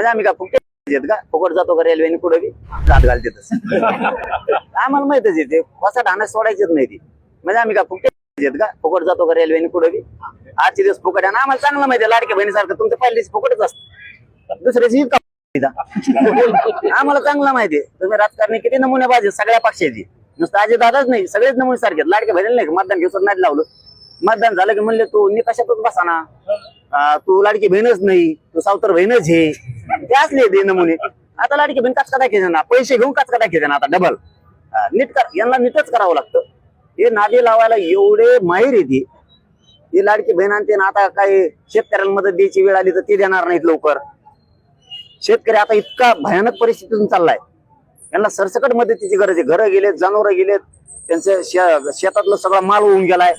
म्हणजे आम्ही का फुकट आहेत का? फुकट जातो का रेल्वेने कुठे बी? जात घालते आम्हाला माहितच येते कसा ढाणं सोडायचेच नाही ती. म्हणजे आम्ही का फुकट आहेत का? फुकट जातो का रेल्वेने कुठे बी? आजचे दिवस फुकट आणि आम्हाला चांगलं माहिती लाडक्या बहिणीसारखं तुमचं पहिल्या फुकटच असतं. दुसऱ्याची का आम्हाला चांगलं माहिती तुम्ही राजकारणी किती नमुने पाहिजे सगळ्या पक्षाची. नुसतं आजी दादाच नाही. सगळेच नमुने सारखे आहेत. लाडक्या बहिणीला नाही मतदान घेऊन नाही लावलं. मतदान झालं की म्हणले तू निकाशातच बसा ना. तू लाडकी बहीणच नाही. तू सावतर बहीणच हे ते असले ते नमुने. आता लाडकी बहीण काचका टाकायचे ना पैसे घेऊन काचका टाकायचे ना आता डबल नीट कर. यांना नीटच करावं लागतं. हे नादी लावायला एवढे माहीर येते ही लाडकी बहीण आणते ना आता काही शेतकऱ्यांना मदत द्यायची वेळ आली तर ते देणार नाहीत लवकर. शेतकरी आता इतका भयानक परिस्थितीतून चाललाय. यांना सरसकट मदतीची गरज आहे. घरं गेलेत जनावरं गेलेत. त्यांचं शे- शेतातलं सगळा माल होऊन गेलाय.